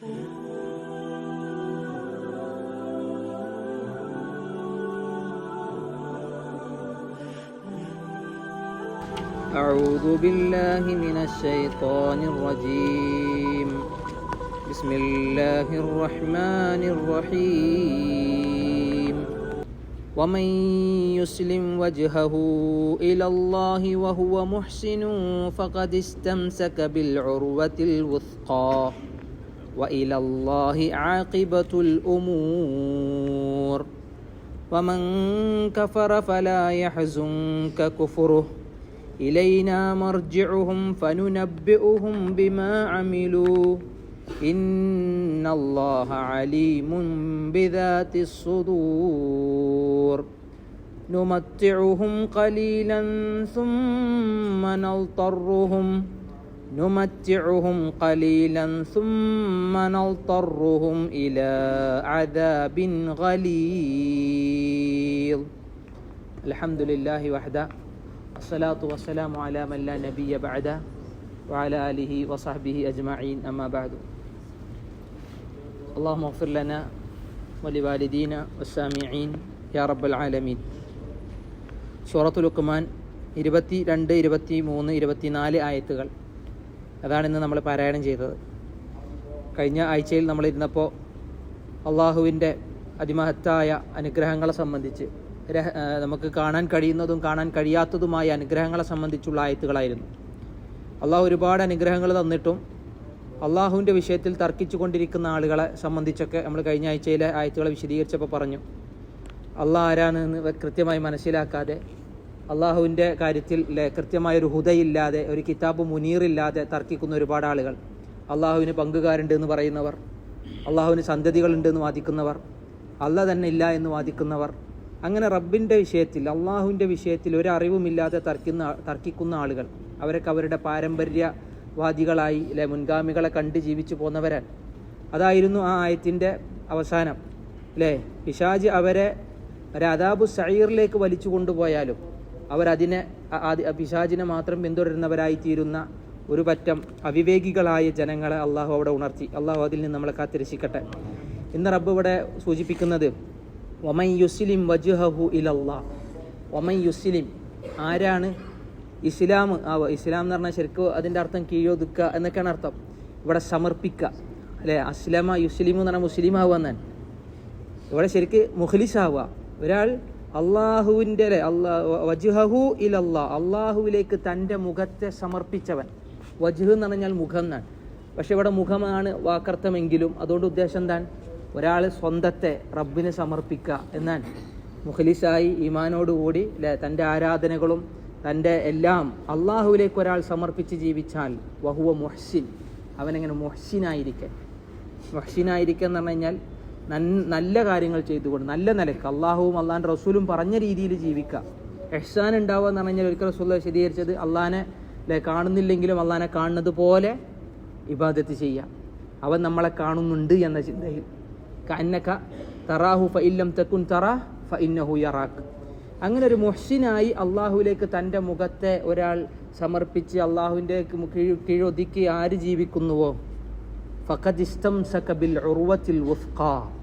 أعوذ بالله من الشيطان الرجيم. بسم الله الرحمن الرحيم. ومن يسلم وجهه إلى الله وهو محسن فقد استمسك بالعروة الوثقى. وإلى الله عاقبة الأمور. ومن كفر فلا يحزنك كفره. إلينا مرجعهم فننبئهم بما عملوا. إن الله عليم بذات الصدور. نمتعهم قليلا ثم نضطرهم. نمتعهم قليلا ثم نضطرهم إلى عذاب غليظ الحمد لله وحده الصلاة والسلام على من لا نبي بعده وعلى آله وصحبه أجمعين أما بعد اللهم اغفر لنا ولوالدينا والسامعين يا رب العالمين സൂറത്തുൽ ഉക്കുമാൻ ഇരുപത്തി രണ്ട് ഇരുപത്തി മൂന്ന് ഇരുപത്തിനാല് ആയത്തുകൾ അതാണ് ഇന്ന് നമ്മൾ പാരായണം ചെയ്തത്. കഴിഞ്ഞ ആഴ്ചയിൽ നമ്മൾ ഇരുന്നപ്പോൾ അള്ളാഹുവിന്റെ അതിമഹത്തായ അനുഗ്രഹങ്ങളെ സംബന്ധിച്ച് നമുക്ക് കാണാൻ കഴിയുന്നതും കാണാൻ കഴിയാത്തതുമായ അനുഗ്രഹങ്ങളെ സംബന്ധിച്ചുള്ള ആയത്തുകളായിരുന്നു. അള്ളാഹു ഒരുപാട് അനുഗ്രഹങ്ങൾ തന്നിട്ടും അള്ളാഹുവിന്റെ വിഷയത്തിൽ തർക്കിച്ചു കൊണ്ടിരിക്കുന്ന ആളുകളെ സംബന്ധിച്ചൊക്കെ നമ്മൾ കഴിഞ്ഞ ആഴ്ചയിലെ ആയത്തുകളെ വിശദീകരിച്ചപ്പോൾ പറഞ്ഞു. അള്ളാഹ് ആരാണെന്ന് കൃത്യമായി മനസ്സിലാക്കാതെ അള്ളാഹുവിന്റെ കാര്യത്തിൽ അല്ലെ കൃത്യമായ ഒരു ഹുദയില്ലാതെ ഒരു കിതാബ് മുനീറില്ലാതെ തർക്കിക്കുന്ന ഒരുപാട് ആളുകൾ. അള്ളാഹുവിന് പങ്കുകാരുണ്ട് എന്ന് പറയുന്നവർ അള്ളാഹുവിന് സന്തതികളുണ്ട് എന്ന് വാദിക്കുന്നവർ അല്ല തന്നെ ഇല്ല എന്ന് വാദിക്കുന്നവർ. അങ്ങനെ റബ്ബിന്റെ വിഷയത്തിൽ അള്ളാഹുവിന്റെ വിഷയത്തിൽ ഒരു അറിവുമില്ലാതെ തർക്കുന്ന തർക്കിക്കുന്ന ആളുകൾ അവരൊക്കെ അവരുടെ പാരമ്പര്യവാദികളായി അല്ലെ മുൻഗാമികളെ കണ്ട് ജീവിച്ചു പോന്നവരാണ് അതായിരുന്നു ആ ആയത്തിന്റെ അവസാനം. അല്ലേ പിശാജ് അവരെ ഒരു അദാബു സൈറിലേക്ക് വലിച്ചു കൊണ്ടുപോയാലും അവരതിനെ പിശാചിനെ മാത്രം പിന്തുടരുന്നവരായി തീരുന്ന ഒരു പറ്റം അവിവേകികളായ ജനങ്ങളെ അള്ളാഹു അവിടെ ഉണർത്തി. അള്ളാഹു അതിൽ നിന്ന് നമ്മളെ കാത്തിരക്ഷിക്കട്ടെ. ഇന്ന് റബ്ബ് ഇവിടെ സൂചിപ്പിക്കുന്നത് ഒമൈ യുസ്ലിം വജുഹു ഇലല്ലാ ഒമൈ യുസ്ലിം ആരാണ്? ഇസ്ലാം ആ ഇസ്ലാം എന്ന് പറഞ്ഞാൽ ശരിക്കും അതിന്റെ അർത്ഥം കീഴൊതുക്കുക എന്നൊക്കെയാണ് അർത്ഥം. ഇവിടെ സമർപ്പിക്കുക. അല്ലേ? അസ്ലമ യുസ്ലിം എന്ന് പറഞ്ഞാൽ മുസ്ലിം ആവുക എന്നാൽ ഇവിടെ ശരിക്ക് മുഖ്ലിസാവുക. ഒരാൾ അള്ളാഹുവിന്റെ അല്ലെ? അള്ളാഹു ഇലല്ലാ. അള്ളാഹുവിലേക്ക് തന്റെ മുഖത്തെ സമർപ്പിച്ചവൻ. വജുഹ് എന്ന് പറഞ്ഞാൽ മുഖം എന്നാണ്. പക്ഷെ ഇവിടെ മുഖമാണ് വാക്കർത്ഥമെങ്കിലും അതുകൊണ്ട് ഉദ്ദേശം എന്താണ്? ഒരാൾ സ്വന്തത്തെ റബ്ബിന് സമർപ്പിക്കുക എന്നാണ്. മുഖലിസായി ഈമാനോടുകൂടി അല്ലെ തന്റെ ആരാധനകളും തന്റെ എല്ലാം അള്ളാഹുവിലേക്ക് ഒരാൾ സമർപ്പിച്ച് ജീവിച്ചാൽ വഹുവ മുഹ്സിൻ. അവനെങ്ങനെ മുഹ്സിനായിരിക്കെ. മുഹ്സിനായിരിക്കുക എന്ന് പറഞ്ഞു കഴിഞ്ഞാൽ നല്ല കാര്യങ്ങൾ ചെയ്തുകൊണ്ട് നല്ല നിലയ്ക്ക് അള്ളാഹുവും അള്ളാഹൻ റസൂലും പറഞ്ഞ രീതിയിൽ ജീവിക്കുക എഹ്സാൻ ഉണ്ടാവുക എന്ന് പറഞ്ഞാൽ ഒരിക്കൽ റസൂൽ വിശദീകരിച്ചത് അള്ളഹാനെ കാണുന്നില്ലെങ്കിലും അള്ളഹാനെ കാണുന്നത് പോലെ ഇബാദത്ത് ചെയ്യുക അവൻ നമ്മളെ കാണുന്നുണ്ട് എന്ന ചിന്തയിൽ. കന്നക തറാഹു ഫ ഇല്ലം തെക്കുൻ തറാ ഫ ഇന്നഹു യറാഖ് അങ്ങനെ ഒരു മുഹ്സിനായി അള്ളാഹുവിലേക്ക് തന്റെ മുഖത്തെ ഒരാൾ സമർപ്പിച്ച് അള്ളാഹുവിന്റെ കീഴ് കീഴൊതുക്കി ആര് ജീവിക്കുന്നുവോ? ഫഖദ് ഉർവത്തിൽ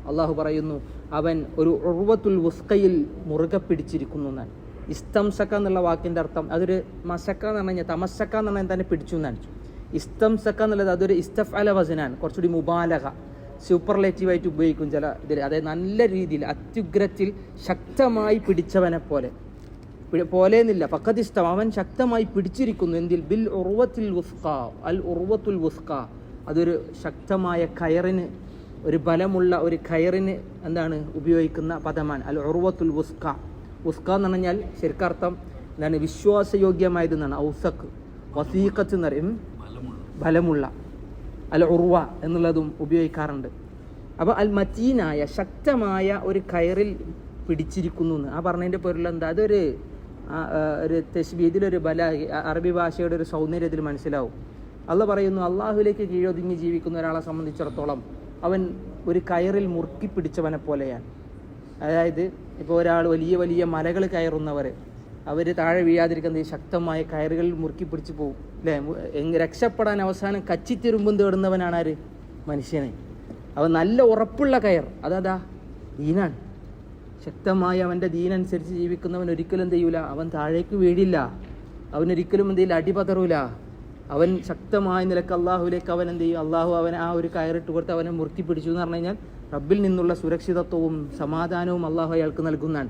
അള്ളാഹു പറയുന്നു അവൻ ഒരു ഉർവത്തുൽ വുസ്ഖയിൽ മുറുകെ പിടിച്ചിരിക്കുന്നു എന്നാണ്. ഇസ്തംസക്ക എന്നുള്ള വാക്കിന്റെ അർത്ഥം അതൊരു മസക്ക എന്ന് പറഞ്ഞു കഴിഞ്ഞാൽ തമസക്ക എന്ന് പറഞ്ഞാൽ തന്നെ പിടിച്ചു എന്നാണ്. ഇസ്തംസക്ക എന്നുള്ളത് അതൊരു ഇസ്തഫ് അല വസനാണ് കുറച്ചുകൂടി മുബാലക സൂപ്പർലേറ്റീവായിട്ട് ഉപയോഗിക്കും ചില ഇതിൽ അതായത് നല്ല രീതിയിൽ അത്യുഗ്രത്തിൽ ശക്തമായി പിടിച്ചവനെ പോലെ. പോലെ എന്നില്ല പക്കതിഷ്ടം അവൻ ശക്തമായി പിടിച്ചിരിക്കുന്നു എന്തിൽ? ബിൽ ഉർവത്തിൽ വുസ്ഖ അൽ ഉർവത്തുൽ വുസ്ഖ. അതൊരു ശക്തമായ കയറിന് ഒരു ബലമുള്ള ഒരു കയറിന് എന്താണ് ഉപയോഗിക്കുന്ന പദമാണ്. അൽ ഉർവത്തുൽ ഉസ്ക. ഉസ്ക എന്ന് പറഞ്ഞാൽ ശരിക്കർത്ഥം എന്താണ് വിശ്വാസയോഗ്യമായത് എന്നാണ്. ഔസക്ക് വസീഖത്ത് എന്ന് പറയും. ബലമുള്ള. അൽ ഉർവ എന്നുള്ളതും ഉപയോഗിക്കാറുണ്ട്. അപ്പോൾ അൽ മറ്റീനായ ശക്തമായ ഒരു കയറിൽ പിടിച്ചിരിക്കുന്നു എന്ന്. ആ പറഞ്ഞതിന്റെ പൊരുളെന്താ അതൊരു ഒരു തെശ്ബി ഇതിലൊരു ബല അറബി ഭാഷയുടെ ഒരു സൗന്ദര്യത്തിൽ മനസ്സിലാവും. അല്ല പറയുന്നു അള്ളാഹുലേക്ക് കീഴൊതുങ്ങി ജീവിക്കുന്ന ഒരാളെ സംബന്ധിച്ചിടത്തോളം അവൻ ഒരു കയറിൽ മുറുക്കി പിടിച്ചവനെ പോലെയാണ്. അതായത് ഇപ്പോൾ ഒരാൾ വലിയ വലിയ മലകൾ കയറുന്നവർ അവർ താഴെ വീഴാതിരിക്കുന്ന ഈ ശക്തമായ കയറുകളിൽ മുറുക്കി പിടിച്ച് പോകും അല്ലേ രക്ഷപ്പെടാൻ അവസാനം കച്ചിത്തിരുമ്പും തേടുന്നവനാണ് ആര്? മനുഷ്യനെ. അവൻ നല്ല ഉറപ്പുള്ള കയർ. അതാ ദീനാണ്. ശക്തമായി അവന്റെ ദീനനുസരിച്ച് ജീവിക്കുന്നവൻ ഒരിക്കലും എന്ത് ചെയ്യൂല? അവൻ താഴേക്ക് വീഴില്ല. അവനൊരിക്കലും എന്തെങ്കിലും അടിപതറൂല. അവൻ ശക്തമായ നിലയ്ക്ക് അള്ളാഹുവിലേക്ക് അവൻ എന്ത് ചെയ്യും? അള്ളാഹു അവനെ ആ ഒരു കയറിട്ട് കൊടുത്ത് അവനെ മുറുക്കി പിടിച്ചു എന്ന് പറഞ്ഞു കഴിഞ്ഞാൽ റബ്ബിൽ നിന്നുള്ള സുരക്ഷിതത്വവും സമാധാനവും അള്ളാഹു അയാൾക്ക് നൽകുന്നതാണ്.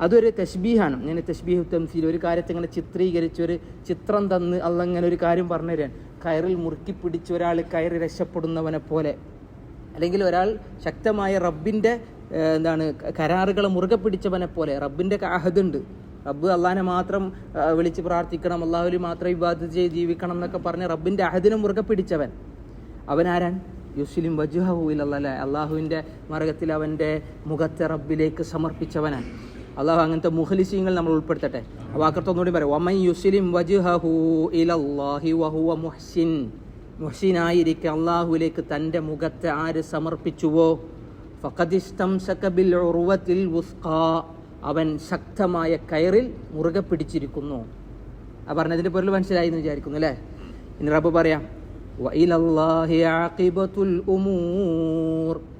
അതൊരു തശ്ബീഹാണ്. ഞാൻ തശ്ബീഹ് തംസീൽ ഒരു കാര്യത്തെ ഇങ്ങനെ ചിത്രീകരിച്ച് ഒരു ചിത്രം തന്ന് അള്ള ഇങ്ങനെ ഒരു കാര്യം പറഞ്ഞു തരാൻ. കയറിൽ മുറുക്കി പിടിച്ച് ഒരാൾ കയറി രക്ഷപ്പെടുന്നവനെ പോലെ. അല്ലെങ്കിൽ ഒരാൾ ശക്തമായ റബ്ബിന്റെ എന്താണ് കരാറുകളെ മുറുകെ പിടിച്ചവനെ പോലെ. റബ്ബിന്റെ അഹദുണ്ട് റബ്ബ് അള്ളാഹിനെ മാത്രം വിളിച്ച് പ്രാർത്ഥിക്കണം അള്ളാഹുലി മാത്രം ഇബാദത്ത് ചെയ്ത് ജീവിക്കണം എന്നൊക്കെ പറഞ്ഞ് റബ്ബിന്റെ അഹദിനെ മുറുകെ പിടിച്ചവൻ. അവൻ ആരാൻ? യുസ്ലിം വജുഹു അല്ലേ അള്ളാഹുവിന്റെ മാർഗത്തിൽ അവന്റെ മുഖത്തെ റബ്ബിലേക്ക് സമർപ്പിച്ചവനാണ്. അള്ളാഹു അങ്ങനത്തെ മുഹലിസീങ്ങൾ നമ്മൾ ഉൾപ്പെടുത്തട്ടെ. വാക്കർത്തൊന്നുകൂടി പറയാം. ഒമൻ യുസ്ലിം വജുഹു ഇലല്ലാഹി വഹുവ തന്റെ മുഖത്തെ ആര് സമർപ്പിച്ചുവോ? ഫഖദിസ്തം സക്കബിൽ ഉർവത്തിൽ വുസ്ഖാ അവൻ ശക്തമായ കയറിൽ മുറുകെ പിടിച്ചിരിക്കുന്നു. ആ പറഞ്ഞതിന്റെ പൊരുൾ മനസ്സിലായി എന്ന് വിചാരിക്കുന്നു അല്ലേ? ഇനി റബ്ബ് പറയാം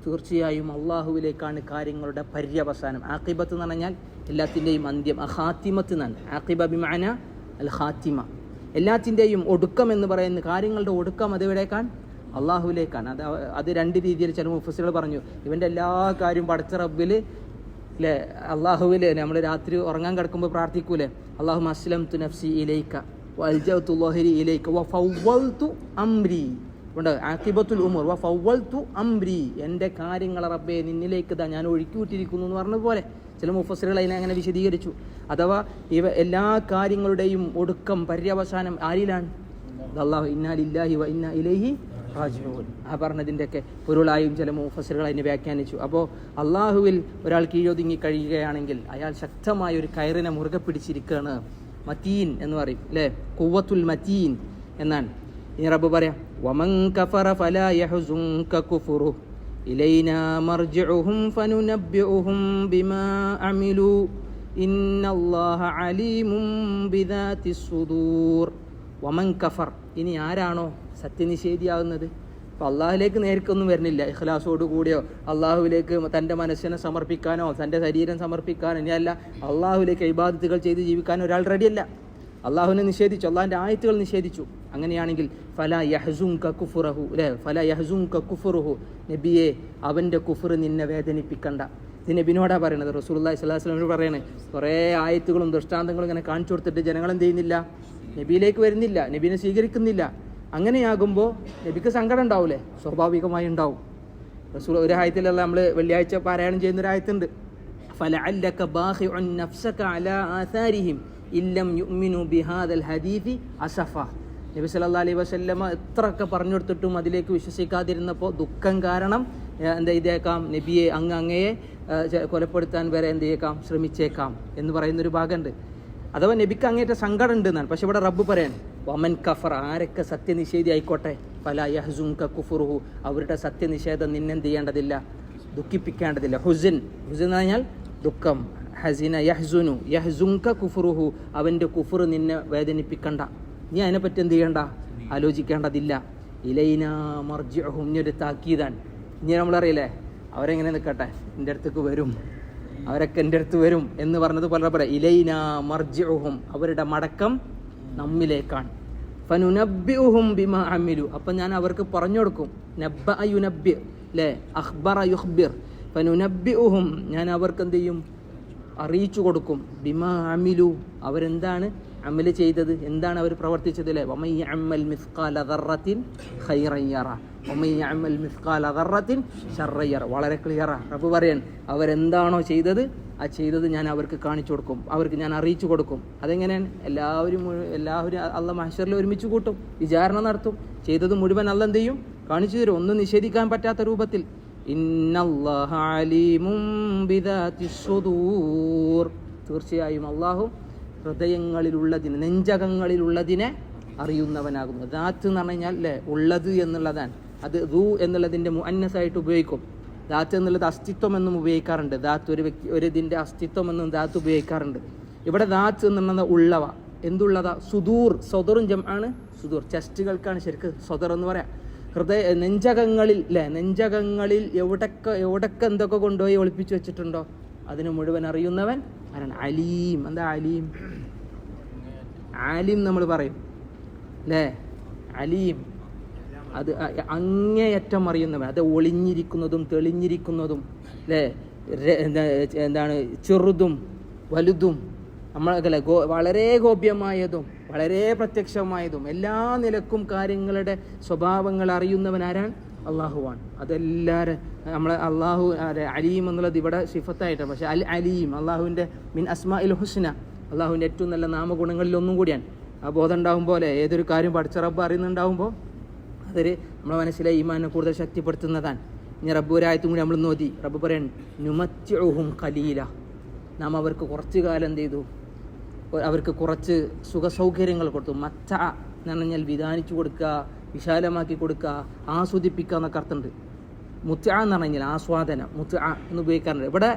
തീർച്ചയായും അള്ളാഹുവിലേക്കാണ് കാര്യങ്ങളുടെ പര്യവസാനം. ആക്കിബത്ത് എന്ന് പറഞ്ഞാൽ എല്ലാത്തിന്റെയും അന്ത്യം അഹാത്തിമത്ത് എന്നാണ്. ആഖിബ ബിമാന അൽ ഹാത്തിമ എല്ലാത്തിന്റെയും ഒടുക്കം എന്ന് പറയുന്ന കാര്യങ്ങളുടെ ഒടുക്കം അതെവിടേക്കാണ് അള്ളാഹുവിലേക്കാണ്. അത് അത് രണ്ട് രീതിയിൽ ചില മുഫസികൾ പറഞ്ഞു ഇവന്റെ എല്ലാ കാര്യവും പടച്ച റബ്ബിൽ അല്ലേ അള്ളാഹുവിൽ നമ്മൾ രാത്രി ഉറങ്ങാൻ കിടക്കുമ്പോൾ പ്രാർത്ഥിക്കൂലേ? അള്ളാഹു അസ്ലം തു നഫ്സി ഇലൈക്ക എന്റെ അംരി. ഉമർ. അംരി. കാര്യങ്ങൾ റബ്ബേ നിന്നിലേക്ക് ഇതാ ഞാൻ ഒഴുക്കിവിട്ടിരിക്കുന്നു എന്ന് പറഞ്ഞ പോലെ ചില മുഫസ്സിറുകൾ അതിനെ അങ്ങനെ വിശദീകരിച്ചു. അഥവാ ഇവ എല്ലാ കാര്യങ്ങളുടെയും ഒടുക്കം പര്യവസാനം ആരിലാണ്? അള്ളാഹു ഇന്നാലില്ലാഹി വ ഇന്ന ഇലൈഹി ആ പറഞ്ഞതിന്റെയൊക്കെ പൊരുളായും ചില മുഫസ്സിറുകൾ അതിനെ വ്യാഖ്യാനിച്ചു. അപ്പോൾ അള്ളാഹുവിൽ ഒരാൾ കീഴൊതുങ്ങി കഴിയുകയാണെങ്കിൽ അയാൾ ശക്തമായ ഒരു കയറിനെ മുറുകെ പിടിച്ചിരിക്കുകയാണ്. മതീൻ എന്ന് പറയും അല്ലേ? കുവത്തുൽ മതീൻ എന്നാണ്. ഇനി റബ്ബ് പറയാം വമൻ കഫറ ഫലാ ബിമാ അമിലു ഇന്നല്ലാഹ അലീമും ബിദാത്തിസ് സുദൂർ. വമൻ കഫർ. ഇനി ആരാണോ സത്യനിഷേധിയാകുന്നത്? അപ്പോൾ അള്ളാഹുലേക്ക് നേരിക്കൊന്നും വരുന്നില്ല. ഇഖ്ലാസോട് കൂടിയോ അള്ളാഹുവിലേക്ക് തന്റെ മനസ്സിനെ സമർപ്പിക്കാനോ തന്റെ ശരീരം സമർപ്പിക്കാനോ ഇനിയല്ല അള്ളാഹുവിലേക്ക് ഇബാദത്തുകൾ ചെയ്ത് ജീവിക്കാനോ ഒരാൾ റെഡിയല്ല. അള്ളാഹുവിനെ നിഷേധിച്ചു. അള്ളാഹിന്റെ ആയത്തുകൾ നിഷേധിച്ചു. അങ്ങനെയാണെങ്കിൽ ഫല യഹസും കുഫുറഹു അല്ലേ? ഫല യഹസും കുഫുറുഹു. നബിയെ അവന്റെ കുഫുർ നിന്നെ വേദനിപ്പിക്കണ്ട. ഇത് നബിനോടാ പറയണത്. റസൂൽ അള്ളാഹി അലൈഹി വസ്ലമിനോട് പറയണേ. കുറേ ആയത്തുകളും ദൃഷ്ടാന്തങ്ങളും ഇങ്ങനെ കാണിച്ചു കൊടുത്തിട്ട് ജനങ്ങൾ എന്ത് ചെയ്യുന്നില്ല? നബിയിലേക്ക് വരുന്നില്ല നബീനെ സ്വീകരിക്കുന്നില്ല അങ്ങനെയാകുമ്പോൾ നബിക്ക് സങ്കടം ഉണ്ടാവൂലേ സ്വാഭാവികമായി ഉണ്ടാവും റസൂൽ ഒരു ആയത്തിലല്ല നമ്മൾ വെള്ളിയാഴ്ച പാരായണം ചെയ്യുന്ന ഒരു ആയത്തുണ്ട് فلعلك باخع نفسك على آثارهم إن لم يؤمنوا بهذا الحديث أسفا നബി സല്ലല്ലാഹു അലൈഹി വസല്ലമ എത്രയൊക്കെ പറഞ്ഞു കൊടുത്തിട്ടും അതിലേക്ക് വിശ്വസിക്കാതിരുന്നപ്പോൾ ദുഃഖം കാരണം ഏഹ്, എന്താ ഇതേക്കാം നബിയെ അങ്ങ് അങ്ങയെ ഏഹ്, ചെ- കൊലപ്പെടുത്താൻ വരെ എന്ത് ചെയ്യേക്കാം ശ്രമിച്ചേക്കാം എന്ന് പറയുന്നൊരു ഭാഗമുണ്ട് അഥവാ നബിക്ക് അങ്ങേറ്റ സങ്കടം ഉണ്ട് എന്നാണ് പക്ഷെ ഇവിടെ റബ്ബ് പറയാൻ വമൻ കഫർ ആരൊക്കെ സത്യനിഷേധി ആയിക്കോട്ടെ. പല യഹസുങ്ക കുഫുറുഹു. അവരുടെ സത്യനിഷേധം നിന്നെന്ത് ചെയ്യേണ്ടതില്ല? ദുഃഖിപ്പിക്കേണ്ടതില്ല. ഹുസിൻ. ഹുസിൻ എന്ന് പറഞ്ഞാൽ ദുഃഖം. ഹസിന യഹ്സുനു. യഹ്സുങ്ക കുഫുറുഹു. അവന്റെ കുഫുർ നിന്നെ വേദനിപ്പിക്കണ്ട. നീ അതിനെപ്പറ്റി എന്ത് ചെയ്യണ്ട? ആലോചിക്കേണ്ടതില്ല. ഇലൈന മർജിഅഹും. ഇനി ഒരു താക്കീതാണ്. ഇനി നമ്മളറിയില്ലേ? അവരെങ്ങനെ നിൽക്കട്ടെ? എന്റെ അടുത്തേക്ക് വരും. അവരൊക്കെ എന്റെ അടുത്ത് വരും എന്ന് പറഞ്ഞത് പോലെ പറയാം ഇലൈന മർജിഉഹും. അവരുടെ മടക്കം നമ്മിലേക്കാണ്. ഫനുനബ്ബിഉഹും ബിമ അമിലു. അപ്പം ഞാൻ അവർക്ക് പറഞ്ഞു കൊടുക്കും. നബ്ബ യുനബ്ബി അല്ലേ അഖ്ബറ അയുഹ്ബിർ ഫനുനബ്ബിഉഹും ഞാൻ അവർക്ക് എന്ത് ചെയ്യും? അറിയിച്ചു കൊടുക്കും. ബിമ അമിലു. അവരെന്താണ്? അമൽ ചെയ്തത് എന്താണ് അവർ പ്രവർത്തിച്ചത് അല്ലേ? ഒമൈ അമ്മൽ മിസ്കാൽ ദർറത്തിൻ ഖൈറയ്യറ ഒമൈ അമ്മൽ മിസ്കാൽ ദർറത്തിൻ ഷറയ്യറ വളരെ ക്ലിയറ റബ്ബ് പറയാൻ അവരെന്താണോ ചെയ്തത് ആ ചെയ്തത് ഞാൻ അവർക്ക് കാണിച്ചു കൊടുക്കും. അവർക്ക് ഞാൻ അറിയിച്ചു കൊടുക്കും. അതെങ്ങനെയാണ് എല്ലാവരും എല്ലാവരും അള്ള മഹഷറിൽ ഒരുമിച്ച് കൂട്ടും. വിചാരണ നടത്തും. ചെയ്തത് മുഴുവൻ അല്ല എന്ത് ചെയ്യും? കാണിച്ചു തരും. ഒന്നും നിഷേധിക്കാൻ പറ്റാത്ത രൂപത്തിൽ. തീർച്ചയായും അള്ളാഹു ഹൃദയങ്ങളിലുള്ളതിനെ നെഞ്ചകങ്ങളിലുള്ളതിനെ അറിയുന്നവനാകുന്നു. ദാത്ത് എന്ന് പറഞ്ഞാൽ അല്ലേ ഉള്ളത് എന്നുള്ളതാണ്. അത് റൂ എന്നുള്ളതിന്റെ മുന്നസായിട്ട് ഉപയോഗിക്കും. ദാത്ത് എന്നുള്ളത് അസ്തിത്വം എന്നും ഉപയോഗിക്കാറുണ്ട്. ദാത്ത് ഒരു വ്യക്തി ഒരു ഇതിന്റെ അസ്തിത്വം എന്നും ദാത്ത് ഉപയോഗിക്കാറുണ്ട്. ഇവിടെ ദാത്ത് എന്നുള്ളത് ഉള്ളവ. എന്തുള്ളതാ? സുദൂർ. സ്വതറും ജം ആണ് സുദൂർ. ചെസ്റ്റുകൾക്കാണ് ശരിക്ക് സ്വതർ എന്ന് പറയാം. ഹൃദയ നെഞ്ചകങ്ങളിൽ അല്ലേ നെഞ്ചകങ്ങളിൽ എവിടൊക്കെ എവിടൊക്കെ എന്തൊക്കെ കൊണ്ടുപോയി ഒളിപ്പിച്ചു വെച്ചിട്ടുണ്ടോ? അതിന് മുഴുവൻ അറിയുന്നവൻ ആരാണ്? അലീം. എന്താ അലീം? ആലിം നമ്മൾ പറയും. അല്ലേ അലീം. അത് അങ്ങേയറ്റം അറിയുന്നവൻ. അത് ഒളിഞ്ഞിരിക്കുന്നതും തെളിഞ്ഞിരിക്കുന്നതും അല്ലേ എന്താ- എന്താണ് ചെറുതും വലുതും നമ്മളെ ഗോ വളരെ ഗോപ്യമായതും വളരെ പ്രത്യക്ഷമായതും എല്ലാ നിലക്കും കാര്യങ്ങളുടെ സ്വഭാവങ്ങൾ അറിയുന്നവൻ ആരാണ്? അള്ളാഹുവാണ് അതെല്ലാവരും നമ്മളെ അള്ളാഹു അലീം എന്നുള്ളത് ഇവിടെ സിഫത്തായിട്ടാണ്. പക്ഷേ അൽ അലീം അള്ളാഹുവിന്റെ മിൻ അസ്മാ ഇൽ ഹുസ്ന അള്ളാഹുവിന്റെ ഏറ്റവും നല്ല നാമഗുണങ്ങളിൽ ഒന്നും കൂടിയാണ്. ആ ബോധം ഉണ്ടാവും പോലെ ഏതൊരു കാര്യം പഠിച്ച റബ്ബ് അറിയുന്നുണ്ടാവുമ്പോൾ അതൊരു നമ്മളെ മനസ്സിലെ ഈമാനെ കൂടുതൽ ശക്തിപ്പെടുത്തുന്നതാണ്. ഇനി റബ്ബ് ഒരായത്തും കൂടി നമ്മൾ നോതി റബ്ബ് പറയാൻ നുമത്യുഹും കലീല നാം അവർക്ക് കുറച്ച് കാലം എന്ത് ചെയ്തു? അവർക്ക് കുറച്ച് സുഖസൗകര്യങ്ങൾ കൊടുത്തു. മച്ച എന്ന് പറഞ്ഞാൽ വിധാനിച്ചു കൊടുക്കുക വിശാലമാക്കി കൊടുക്കുക ആസ്വദിപ്പിക്കുക എന്നൊക്കെ അർത്ഥമുണ്ട്. മുത്ത എന്ന് പറഞ്ഞാൽ ആസ്വാദനം മുത്ത എന്ന് ഉപയോഗിക്കാറുണ്ട്. ഇവിടെ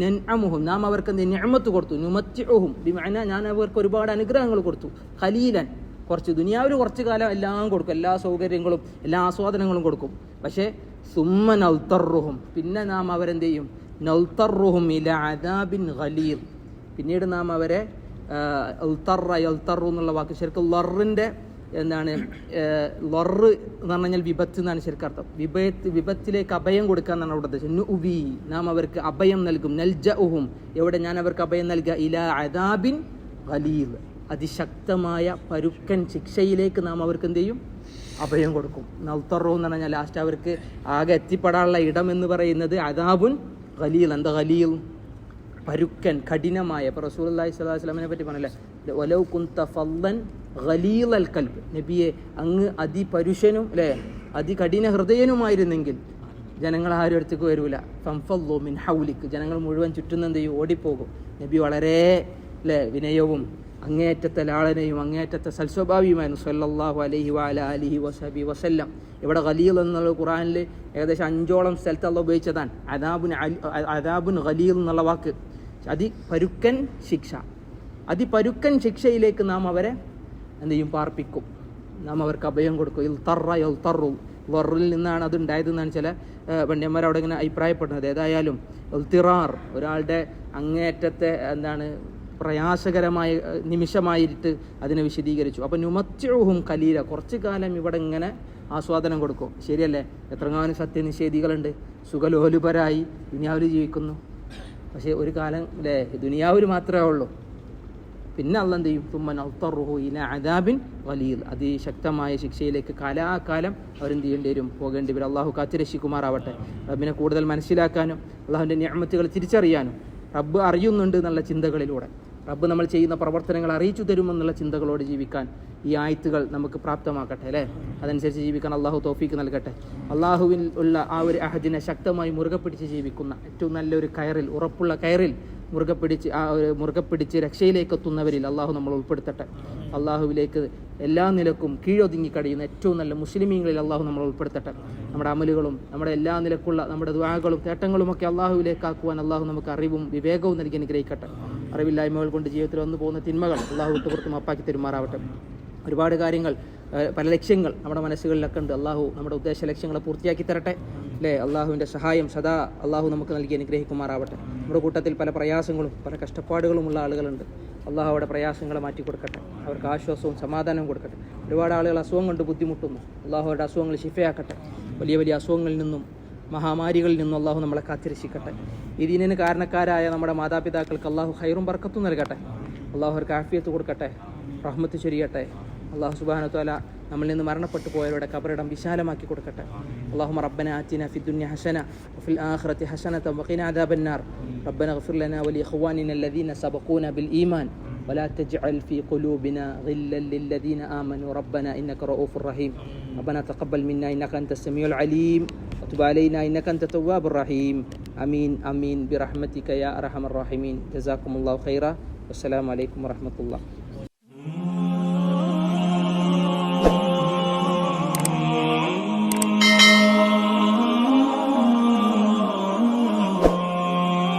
നെൻഅമുഹും നാം അവർക്ക് നിയമത്ത് കൊടുത്തു. നുമത്യഹും ബിമാന ഞാൻ അവർക്ക് ഒരുപാട് അനുഗ്രഹങ്ങൾ കൊടുത്തു. ഖലീലൻ കുറച്ച് ദുനിയാവിൽ കുറച്ച് കാലം എല്ലാം കൊടുക്കും. എല്ലാ സൗകര്യങ്ങളും എല്ലാ ആസ്വാദനങ്ങളും കൊടുക്കും. പക്ഷേ സുമ്മ നൗത്തറുഹും പിന്നെ നാം അവരെന്ത് ചെയ്യും നൗത്തറുഹും ഇല അദാബിൻ ഖലീൽ. പിന്നീട് നാം അവരെ ഉൽത്തറ എൽത്തറു എന്നുള്ള വാക്ക് ശരിക്കും ലറിന്റെ എന്താണ് ലൊറ് എന്ന് പറഞ്ഞാൽ വിപത്ത് എന്നാണ് ശരിക്കും അർത്ഥം. വിപത്ത് വിപത്തിലേക്ക് അഭയം കൊടുക്കുക എന്നാണ് അവിടെ ഉദ്ദേശം. നുവി നാം അവർക്ക് അഭയം നൽകും. നൽജ ഉഹും എവിടെ ഞാൻ അവർക്ക് അഭയം നൽകുക? ഇല അദാബിൻ ഖലീൽ. അതിശക്തമായ പരുക്കൻ ശിക്ഷയിലേക്ക് നാം അവർക്ക് എന്ത് ചെയ്യും? അഭയം കൊടുക്കും. നൽത്തറോ എന്ന് പറഞ്ഞാൽ ലാസ്റ്റ് അവർക്ക് ആകെ എത്തിപ്പെടാനുള്ള ഇടം എന്ന് പറയുന്നത് അദാബുൻ ഖലീൽ. എന്താ ഖലീൽ? പരുക്കൻ കഠിനമായ. ഇപ്പോൾ റസൂൽ അള്ളാഹി സ്വലാഹു പറ്റി പറഞ്ഞല്ലേ? ഒലൗ കുന്ത ഫല്ലൻ ഖലീലൽ കൽബ്. നബിയെ അങ്ങ് അതിപരുഷനും അല്ലേ അതികഠിന ഹൃദയനുമായിരുന്നെങ്കിൽ ജനങ്ങൾ ആരും അടുത്തേക്ക് വരൂല. ഫംഫല്ലോ മിൻ ഹൗലിക്ക് ജനങ്ങൾ മുഴുവൻ ചുറ്റുന്ന എന്ത് ചെയ്യും? ഓടിപ്പോകും. നബി വളരെ അല്ലേ വിനയവും അങ്ങേയറ്റത്തെ ലാളനയും അങ്ങേയറ്റത്തെ സൽസ്വഭാവിയുമായിരുന്നു. സല്ലാഹു അലഹി വാല അലിഹി വസബി വസല്ലം. ഇവിടെ ഖലീൽ എന്നുള്ള ഖുറാനിൽ ഏകദേശം അഞ്ചോളം സ്ഥലത്ത് അള്ള ഉപയോഗിച്ചതാണ്. അദാബുൻ അദാബുൻ ഖലീൽ എന്നുള്ള വാക്ക്. അതി പരുക്കൻ ശിക്ഷ. അതിപരുക്കൻ ശിക്ഷയിലേക്ക് നാം അവരെ എന്ത് ചെയ്യും? പാർപ്പിക്കും. നാം അവർക്ക് അഭയം കൊടുക്കും. ഇൽ തറ ഇൽ തറു. വറിൽ നിന്നാണ് അത് ഉണ്ടായതെന്നാണ് ചില പണ്ഡിയന്മാർ അവിടെ ഇങ്ങനെ അഭിപ്രായപ്പെടുന്നത്. ഏതായാലും ഉൽത്തിറാർ ഒരാളുടെ അങ്ങേയറ്റത്തെ എന്താണ് പ്രയാസകരമായ നിമിഷമായിട്ട് അതിനെ വിശദീകരിച്ചു. അപ്പം നുമത്യവും കലീല. കുറച്ച് കാലം ഇവിടെ ഇങ്ങനെ ആസ്വാദനം കൊടുക്കും. ശരിയല്ലേ? എത്രങ്ങാനും സത്യനിഷേധികളുണ്ട്. സുഖലോലുപരായി ദുനിയാവിൽ ജീവിക്കുന്നു. പക്ഷേ ഒരു കാലം അല്ലേ ദുനിയാവിൽ മാത്രമേ ഉള്ളൂ. പിന്നെ അള്ള എന്ത് ചെയ്യും? തുമ്മൻ അൽത്തറുഹു ഇല അദാബിൻ വലിയ അതിശക്തമായ ശിക്ഷയിലേക്ക് കാലാകാലം അവരെന്ത് ചെയ്യേണ്ടി വരും? പോകേണ്ടി വരും. അള്ളാഹു കാത്തിരക്ഷിക്കുമാറാവട്ടെ. റബ്ബിനെ കൂടുതൽ മനസ്സിലാക്കാനും അള്ളാഹുവിന്റെ ഞാമത്തുകൾ തിരിച്ചറിയാനും റബ്ബ് അറിയുന്നുണ്ട് എന്നുള്ള ചിന്തകളിലൂടെ. റബ്ബ് നമ്മൾ ചെയ്യുന്ന പ്രവർത്തനങ്ങൾ അറിയിച്ചു തരുമെന്നുള്ള ചിന്തകളോട് ജീവിക്കാൻ ഈ ആയത്തുകൾ നമുക്ക് പ്രാപ്തമാക്കട്ടെ അല്ലേ? അതനുസരിച്ച് ജീവിക്കാൻ അള്ളാഹു തോഫീക്ക് നൽകട്ടെ. അള്ളാഹുവിൽ ഉള്ള ആ ഒരു അഹദിനെ ശക്തമായി മുറുകെ പിടിച്ച് ജീവിക്കുന്ന ഏറ്റവും നല്ലൊരു കയറിൽ ഉറപ്പുള്ള കയറിൽ മുറുകെ പിടിച്ച് ആ ഒരു മുറുകെ പിടിച്ച് രക്ഷയിലേക്ക് എത്തുന്നവരിൽ അള്ളാഹു നമ്മൾ ഉൾപ്പെടുത്തട്ടെ. അള്ളാഹുവിലേക്ക് എല്ലാ നിലക്കും കീഴൊതുങ്ങി കഴിയുന്ന ഏറ്റവും നല്ല മുസ്ലിമീങ്ങളിൽ അള്ളാഹു നമ്മൾ ഉൾപ്പെടുത്തട്ടെ. നമ്മുടെ അമലുകളും നമ്മുടെ എല്ലാ നിലക്കുള്ള നമ്മുടെ ദ്വാകളും തേട്ടങ്ങളുമൊക്കെ അള്ളാഹുവിലേക്ക് ആക്കുവാൻ അള്ളാഹു നമുക്ക് അറിവും വിവേകവും നൽകി അനുഗ്രഹിക്കട്ടെ. അറിവില്ലായ്മകൾ കൊണ്ട് ജീവിതത്തിൽ വന്നു പോകുന്ന തിന്മകൾ അള്ളാഹു വിട്ടുപുറത്ത് മാപ്പാക്കി തെരുമാറാവട്ടെ. ഒരുപാട് കാര്യങ്ങൾ പല ലക്ഷ്യങ്ങൾ നമ്മുടെ മനസ്സുകളിലൊക്കെ ഉണ്ട്. അള്ളാഹു നമ്മുടെ ഉദ്ദേശ ലക്ഷ്യങ്ങളെ പൂർത്തിയാക്കി തരട്ടെ. അല്ലേ അള്ളാഹുവിന്റെ സഹായം സദാ അള്ളാഹു നമുക്ക് നൽകി അനുഗ്രഹിക്കുമാറാവട്ടെ. നമ്മുടെ കൂട്ടത്തിൽ പല പ്രയാസങ്ങളും പല കഷ്ടപ്പാടുകളുമുള്ള ആളുകളുണ്ട്. അള്ളാഹു അവിടെ പ്രയാസങ്ങളെ മാറ്റി കൊടുക്കട്ടെ. അവർക്ക് ആശ്വാസവും സമാധാനവും കൊടുക്കട്ടെ. ഒരുപാട് ആളുകൾ അസുഖം കൊണ്ട് ബുദ്ധിമുട്ടുന്നു. അള്ളാഹു അവരുടെ അസുഖങ്ങൾ ശിഫയാക്കട്ടെ. വലിയ വലിയ അസുഖങ്ങളിൽ നിന്നും മഹാമാരികളിൽ നിന്നും അള്ളാഹു നമ്മളെ കാത്തിരക്ഷിക്കട്ടെ ഇതിന് കാരണക്കാരായ നമ്മുടെ മാതാപിതാക്കൾക്ക് അള്ളാഹു ഹൈറും ബർക്കത്തും നൽകട്ടെ അള്ളാഹു അവർക്ക് ആഫിയത്ത് കൊടുക്കട്ടെ റഹ്മത്ത് ചൊരിയട്ടെ അള്ളാഹു സുബാനത്തോല നമ്മളിൽ നിന്ന് മരണപ്പെട്ടു പോയവരുടെ കബറിടം വിശാലമാക്കി കൊടുക്കട്ടെ اللهم ربنا آتنا في الدنيا حسنة وفي الآخرة حسنة وقنا عذاب النار ربنا اغفر لنا ولإخواننا الذين سبقونا بالإيمان ولا تجعل في قلوبنا غلا للذين آمنوا ربنا إنك رؤوف رحيم ربنا تقبل منا إنك أنت السميع العليم وتب علينا إنك أنت التواب الرحيم. أمين أمين. برحمتك يا أرحم الراحمين. جزاكم الله خيرا. والسلام عليكم ورحمة الله.